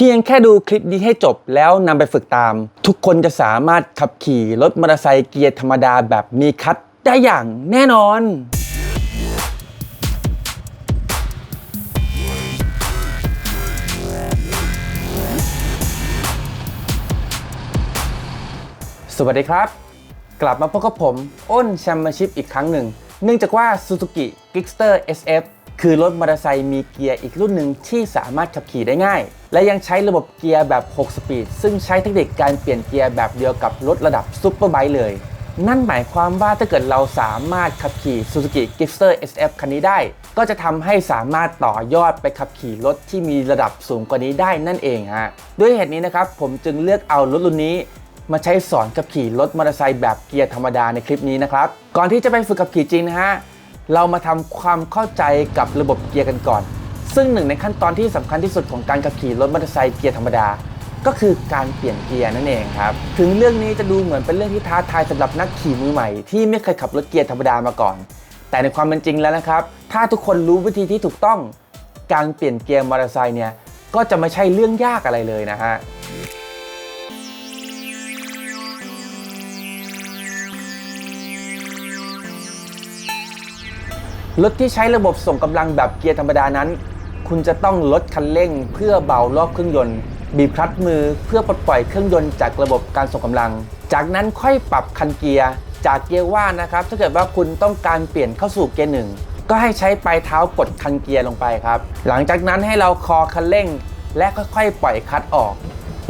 เพียงแค่ดูคลิปนี้ให้จบแล้วนำไปฝึกตาม ทุกคนจะสามารถขับขี่รถมอเตอร์ไซค์เกียร์ธรรมดาแบบมีคัทได้อย่างแน่นอนสวัสดีครับ กลับมาพบกับผม อ้นแชมเปี้ยนชิพอีกครั้งหนึ่ง เนื่องจากว่า Suzuki Gixxer SF คือรถมอเตอร์ไซค์มีเกียร์อีกรุ่นหนึ่งที่สามารถขับขี่ได้ง่าย และยังใช้ระบบเกียร์แบบ 6 สปีด ซึ่งใช้เทคนิคการเปลี่ยนเกียร์แบบเดียวกับรถระดับซุปเปอร์ไบค์เลย นั่นหมายความว่าถ้าเกิดเราสามารถขับขี่ Suzuki Gixxer SF คันนี้ได้ ก็จะทำให้สามารถต่อยอดไปขับขี่รถที่มีระดับสูงกว่านี้ได้นั่นเองฮะ ด้วยเหตุนี้นะครับผมจึงเลือกเอารถรุ่นนี้มาใช้สอนขับขี่รถมอเตอร์ไซค์แบบเกียร์ธรรมดาในคลิปนี้นะครับ ก่อนที่จะไปฝึกขับขี่จริงนะฮะ เรามาทำความเข้าใจกับระบบเกียร์กันก่อน ซึ่งหนึ่งในขั้นตอนที่สำคัญที่สุดของการขับขี่รถมอเตอร์ไซค์เกียร์ธรรมดา ก็คือการเปลี่ยนเกียร์นั่นเองครับ ถึงเรื่องนี้จะดูเหมือนเป็นเรื่องที่ท้าทายสำหรับนักขี่มือใหม่ ที่ไม่เคยขับรถเกียร์ธรรมดามาก่อน แต่ในความเป็นจริงแล้วนะครับ ถ้าทุกคนรู้วิธีที่ถูกต้อง การเปลี่ยนเกียร์มอเตอร์ไซค์เนี่ยก็จะไม่ใช่เรื่องยากอะไรเลยนะฮะรถที่ใช้ระบบส่งกำลังแบบเกียร์ธรรมดานั้น คุณจะต้องลดคันเร่ง เพื่อเบารอบเครื่องยนต์ บีบคลัตช์มือเพื่อปลดปล่อยเครื่องยนต์จากระบบการส่งกำลัง จากนั้นค่อยปรับคันเกียร์จากเกียร์ว่างนะครับ ถ้าเกิดว่าคุณต้องการเปลี่ยนเข้าสู่เกียร์หนึ่งก็ให้ใช้ปลายเท้ากดคันเกียร์ลงไปครับ หลังจากนั้นให้เราคอคันเร่ง และค่อยๆ ปล่อยคลัตช์ออก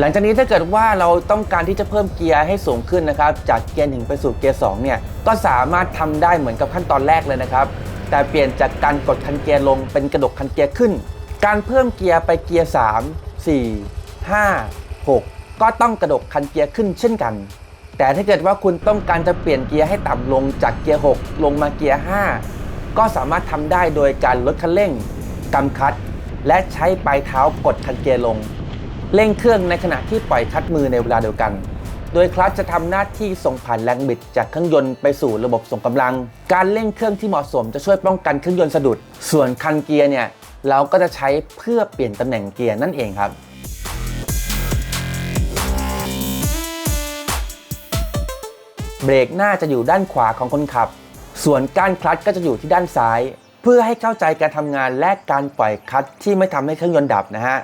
หลังจากนี้ถ้าเกิดว่าเราต้องการที่จะเพิ่มเกียร์ให้สูงขึ้นนะครับ จากเกียร์หนึ่งไปสู่เกียร์สองเนี่ย ก็สามารถทำได้เหมือนกับขั้นตอนแรกเลยนะครับ แต่เปลี่ยนจากการกดคันเกียร์ลงเป็นกระดกคันเกียร์ขึ้น การเพิ่มเกียร์ไปเกียร์ 3 4 5 6 ก็ต้องกระดกคันเกียร์ขึ้นเช่นกัน แต่ถ้าเกิดว่าคุณต้องการจะเปลี่ยนเกียร์ให้ต่ำลงจากเกียร์ 6 ลงมาเกียร์ 5 ก็สามารถทำได้โดยการลดคันเร่งกำคัด และใช้ปลายเท้ากดคันเกียร์ลง เร่งเครื่องในขณะที่ปล่อยคลัตช์มือในเวลาเดียวกัน โดยคลัตช์จะทำหน้าที่ส่งผ่านแรงบิดจากเครื่องยนต์ไปสู่ระบบส่งกำลัง การเร่งเครื่องที่เหมาะสมจะช่วยป้องกันเครื่องยนต์สะดุด ส่วนคันเกียร์เนี่ยเราก็จะใช้เพื่อเปลี่ยนตำแหน่งเกียร์นั่นเองครับเบรกหน้าจะอยู่ด้านขวาของคนขับ ส่วนก้านคลัตช์ก็จะอยู่ที่ด้านซ้าย เพื่อให้เข้าใจการทำงานและการปล่อยคลัตช์ที่ไม่ทำให้เครื่องยนต์ดับนะฮะ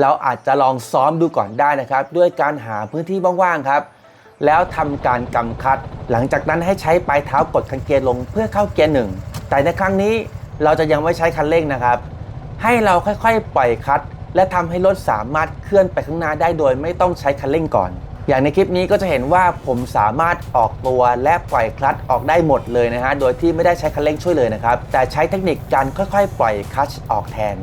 เราอาจจะลองซ้อมดูก่อนได้นะครับ ด้วยการหาพื้นที่ว่างๆครับ แล้วทำการกำคัตหลังจากนั้นให้ใช้ปลายเท้ากดคันเกียร์ลงเพื่อเข้าเกียร์หนึ่งแต่ในครั้งนี้เราจะยังไม่ใช้คันเร่งนะครับ ให้เราค่อยๆ ปล่อยคัตและทำให้รถสามารถเคลื่อนไปข้างหน้าได้โดย ไม่ต้องใช้คันเร่งก่อน อย่างในคลิปนี้ก็จะเห็นว่าผมสามารถออกตัวและปล่อยคลัตช์ออกได้หมดเลยนะฮะโดยที่ไม่ได้ใช้คันเร่งช่วยเลยนะครับแต่ใช้เทคนิคการค่อยๆ ปล่อยคลัตช์ออกแทน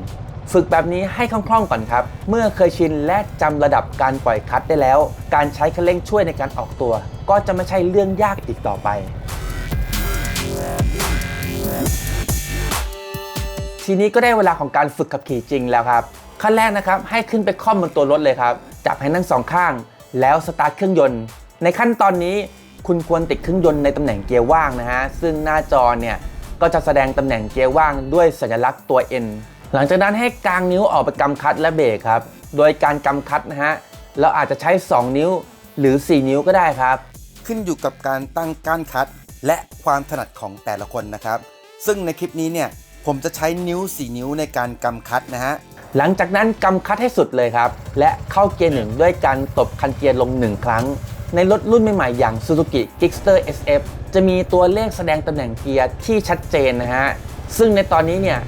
ฝึกแบบนี้ให้คล่องๆก่อนครับ เมื่อเคยชินและจำระดับการปล่อยคลัตช์ได้แล้ว การใช้คันเร่งช่วยในการออกตัว ก็จะไม่ใช่เรื่องยากอีกต่อไป ทีนี้ก็ได้เวลาของการฝึกขับขี่จริงแล้วครับขั้นแรกนะครับให้ขึ้นไปคล่อมบนตัวรถเลยครับ จับให้นั่งสองข้าง แล้วสตาร์ทเครื่องยนต์ ในขั้นตอนนี้คุณควรติดเครื่องยนต์ในตำแหน่งเกียร์ว่างนะฮะซึ่งหน้าจอเนี่ยก็จะแสดงตำแหน่งเกียร์ว่างด้วยสัญลักษณ์ตัว N หลังจากนั้นให้กางนิ้วออกไปกำคัดและเบรกครับ โดยการกำคัดนะฮะเราอาจจะใช้ 2 นิ้วหรือ 4 นิ้วก็ได้ครับ ขึ้นอยู่กับการตั้งก้านคัด และความถนัดของแต่ละคนนะครับ ซึ่งในคลิปนี้เนี่ยผมจะใช้นิ้ว 4 นิ้วในการกำคัดนะฮะหลังจากนั้นกำคัดให้สุดเลยครับ และเข้าเกียร์หนึ่งด้วยการตบคันเกียร์ลง 1 ครั้ง ในรถรุ่นใหม่ๆอย่าง Suzuki Gixxer SF จะมีตัวเลขแสดงตำแหน่งเกียร์ที่ชัดเจนนะฮะซึ่งในตอนนี้เนี่ย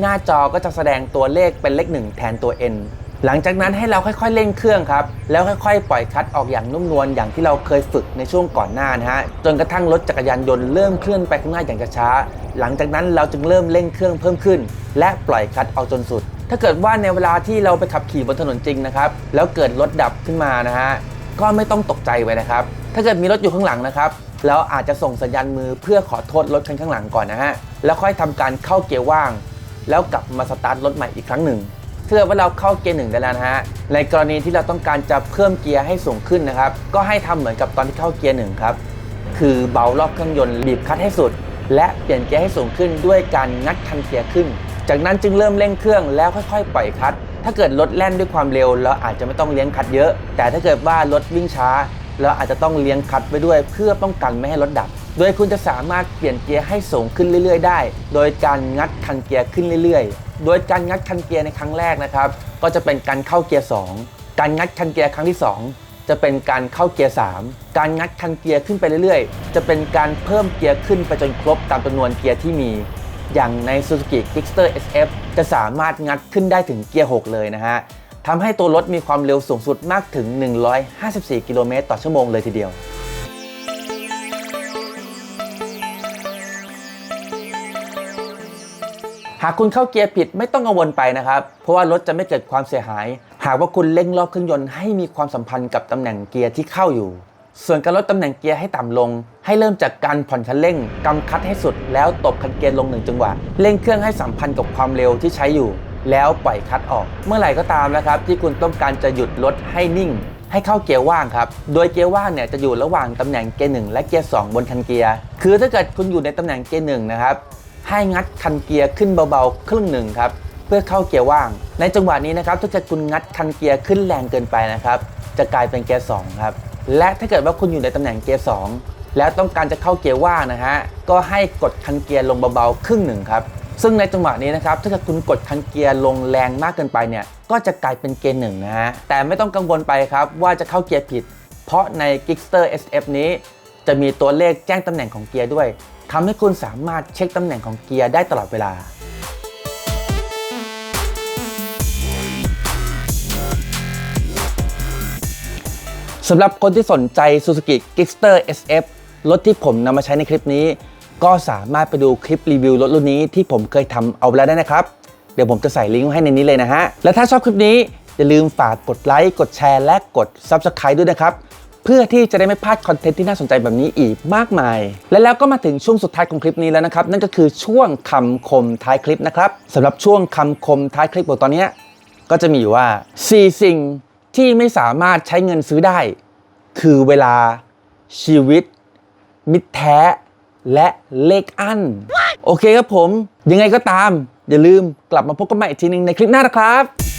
หน้าจอก็จะแสดงตัวเลขเป็นเลข 1 แทนตัว N หลังจากนั้นให้เราค่อยๆเร่งเครื่องครับ แล้วค่อยๆ ปล่อยคลัตช์ออกอย่างนุ่มนวลอย่างที่เราเคยฝึกในช่วงก่อนหน้านะฮะ จนกระทั่งรถจักรยานยนต์เริ่มเคลื่อนไปข้างหน้าอย่างช้าๆหลังจากนั้นเราจึงเริ่มเร่งเครื่องเพิ่มขึ้น และปล่อยคลัตช์ออกจนสุด ถ้าเกิดว่าในเวลาที่เราไปขับขี่บนถนนจริงนะครับ แล้วเกิดรถดับขึ้นมานะฮะ ก็ไม่ต้องตกใจไว้นะครับ ถ้าเกิดมีรถอยู่ข้างหลังนะครับ เราอาจจะส่งสัญญาณมือเพื่อขอโทษรถคันข้างหลังก่อนนะฮะ แล้วค่อยทำการเข้าเกียร์ว่าง แล้วกลับมาสตาร์ทรถใหม่อีกครั้งหนึ่งถ้าเกิดว่าเราเข้าเกียร์หนึ่งได้แล้วนะฮะในกรณีที่เราต้องการจะเพิ่มเกียร์ให้สูงขึ้นนะครับก็ให้ทำเหมือนกับตอนที่เข้าเกียร์หนึ่งครับคือเบารอบเครื่องยนต์บีบคัตให้สุด และเปลี่ยนเกียร์ให้สูงขึ้นด้วยการงัดคันเกียร์ขึ้น จากนั้นจึงเริ่มเร่งเครื่องแล้วค่อยๆ ปล่อยคัตถ้าเกิดรถแล่นด้วยความเร็วเราอาจจะไม่ต้องเลี้ยงคัดเยอะ แต่ถ้าเกิดว่ารถวิ่งช้า เราอาจจะต้องเลี้ยงคัดไปด้วย เพื่อป้องกันไม่ให้รถดับ โดยคุณจะสามารถเปลี่ยนเกียร์ให้สูงขึ้นเรื่อยๆ ได้ โดยการงัดคันเกียร์ขึ้นเรื่อยๆ โดยการงัดคันเกียร์ในครั้งแรกนะครับ ก็จะเป็นการเข้าเกียร์ 2 การงัดคันเกียร์ครั้งที่ 2 จะเป็นการเข้าเกียร์ 3 การงัดคันเกียร์ขึ้นไปเรื่อยๆ จะเป็นการเพิ่มเกียร์ขึ้นไปจนครบตามจำนวนเกียร์ที่มี อย่างใน Suzuki Gixxer SF จะสามารถงัดขึ้นได้ถึงเกียร์ 6 เลยนะฮะทำให้ตัวรถมีความเร็วสูงสุดมากถึง 154 กิโลเมตรต่อชั่วโมงเลยทีเดียว หากคุณเข้าเกียร์ผิดไม่ต้องกังวลไปนะครับ เพราะว่ารถจะไม่เกิดความเสียหาย หากว่าคุณเร่งรอบเครื่องยนต์ให้มีความสัมพันธ์กับตำแหน่งเกียร์ที่เข้าอยู่ ส่วนการลดตำแหน่งเกียร์ให้ต่ำลง ให้เริ่มจากการผ่อนคันเร่งกำคัดให้สุด แล้วตบคันเกียร์ลงหนึ่งจังหวะเร่งเครื่องให้สัมพันธ์กับความเร็วที่ใช้อยู่ แล้วปล่อยคัดออก เมื่อไหร่ก็ตามนะครับ ที่คุณต้องการจะหยุดรถให้นิ่ง ให้เข้าเกียร์ว่างครับ โดยเกียร์ว่างเนี่ยจะอยู่ระหว่างตำแหน่งเกียร์หนึ่งและเกียร์สองบนคันเกียร์ คือถ้าเกิดคุณอยู่ในตำแหน่งเกียร์หนึ่งนะครับ ให้งัดคันเกียร์ขึ้นเบาๆครึ่งหนึ่งครับเพื่อเข้าเกียร์ว่าง ในจังหวะนี้นะครับถ้าเกิดคุณงัดคันเกียร์ขึ้นแรงเกินไปนะครับ จะกลายเป็นเกียร์สองครับและถ้าเกิดว่าคุณอยู่ในตำแหน่งเกียร์สองแล้วต้องการจะเข้าเกียร์ว่างนะฮะก็ให้กดคันเกียร์ลงเบาๆครึ่งหนึ่งครับซึ่งในจังหวะนี้นะครับถ้าเกิดคุณกดคันเกียร์ลงแรงมากเกินไปเนี่ยก็จะกลายเป็นเกียร์หนึ่งนะฮะแต่ไม่ต้องกังวลไปครับว่าจะเข้าเกียร์ผิด เพราะใน Gixxer SF นี้จะมีตัวเลขแจ้งตำแหน่งของเกียร์ด้วย ทำให้คุณสามารถเช็คตำแหน่งของเกียร์ได้ตลอดเวลา สำหรับคนที่สนใจ Suzuki Gixxer SF รถที่ผมนำมาใช้ในคลิปนี้ ก็สามารถไปดูคลิปรีวิวรถรุ่นนี้ที่ผมเคยทำเอาไว้แล้วได้นะครับ เดี๋ยวผมจะใส่ลิงก์ไว้ให้ในนี้เลยนะฮะ และถ้าชอบคลิปนี้อย่าลืมฝากกดไลค์ กดแชร์ และกด Subscribe ด้วยนะครับ เพื่อที่จะได้ไม่พลาดคอนเทนต์ที่น่าสนใจแบบนี้อีกมากมาย และแล้วก็มาถึงช่วงสุดท้ายของคลิปนี้แล้วนะครับ นั่นก็คือช่วงคำคมท้ายคลิปนะครับสำหรับช่วงคำคมท้ายคลิปของตอนนี้ก็จะมีอยู่ว่า 4 สิ่งที่ไม่สามารถใช้เงินซื้อได้ คือเวลาชีวิต มิตรแท้และเลขอัน โอเคครับผม ยังไงก็ตาม อย่าลืมกลับมาพบกันใหม่อีกทีนึงในคลิปหน้านะครับ